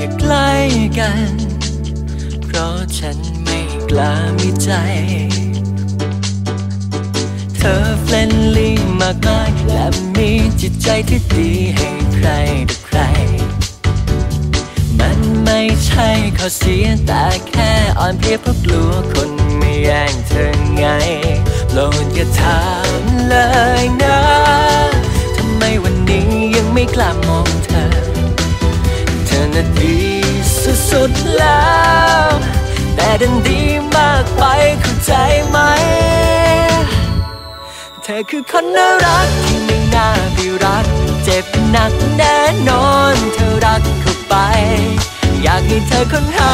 อย่ใกล้กัน เพราะฉันไม่กล้ามีใจ เธอเฟรนลี่มากมายและมีจิตใจที่ดีให้ใครต่ใคร มันไม่ใช่ข้อเสียแต่แค่อ่อนเพลียเพราะกลัวคนไม่แย่งเธอ สุดแล้ว แต่ดันดีมากไปเข้าใจไหม เธอคือคนน่ารักที่ไม่น่าไปรัก เจ็บหนักแน่นอนเธอรักเข้าไป อยากให้เธอค้นหา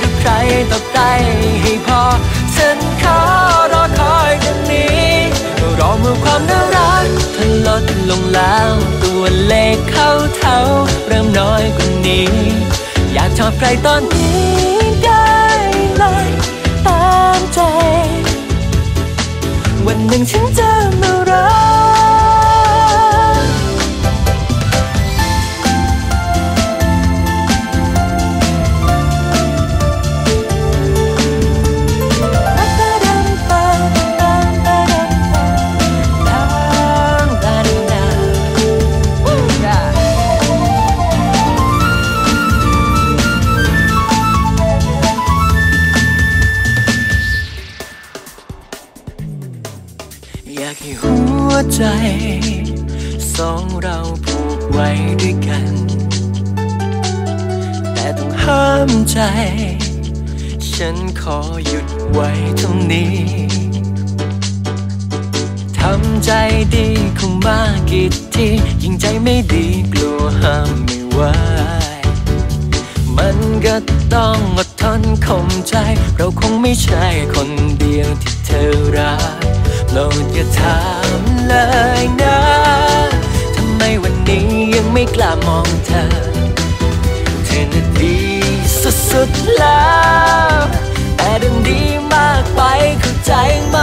ดูใครต่อใครให้พอฉันขอรอคอยตรงนี้รอเมื่อความน่ารักเธอลดลงแล้ว ตัวเลขเข้าเท่าเริ่มน้อย อยากชอบใครตอนนี้ได้เลยตามใจ วันหนึ่งฉันจะมารัก อยากให้หัวใจ สองเราผูกไว้ด้วยกัน แต่ต้องห้ามใจ ฉันขอหยุดไว้ตรงนี้ทำใจดีคงมากี่ทียิ่งใจไม่ดีกลัวห้ามไม่ไหวมันก็ต้องอดทนข่มใจ เราคงไม่ใช่คนเดียวที่เธอรัก ดอย่าถามเลยนะทำไมวันนี้ยังไม่กล้ามองเธอ เธอน่ะดีสุดๆแล้วแต่ดันดีมากไปเข้าใจไหม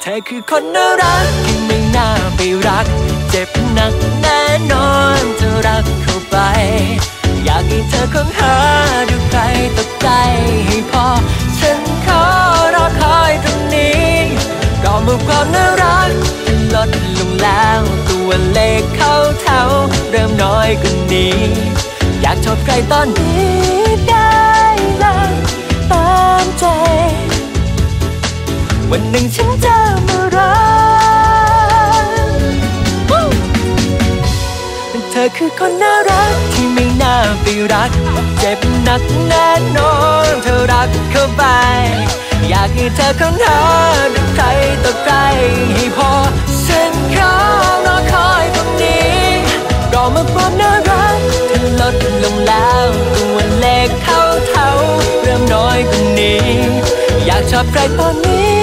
เธอคือคนน่ารักที่ไม่น่าไปรัก เจ็บหนักแน่นอนเธอรักเข้าไป อยากให้เธอค้นหาดูใครตกใจให้พอฉัน รอเมื่อความน่ารัก ลดลงแล้วตัวเลขเข้าเท่าเริ่มน้อยกว่านี้ อยากชอบใครตอนนี้ได้เลยตามใจ วันหนึ่งฉันจะมารักเธอคือคนน่ารักที่ไม่น่าไปรัก เจ็บหนักแน่นอนเธอรักเข้าไป อยากให้เธอค้นหา อยากชอบใครตอนนี้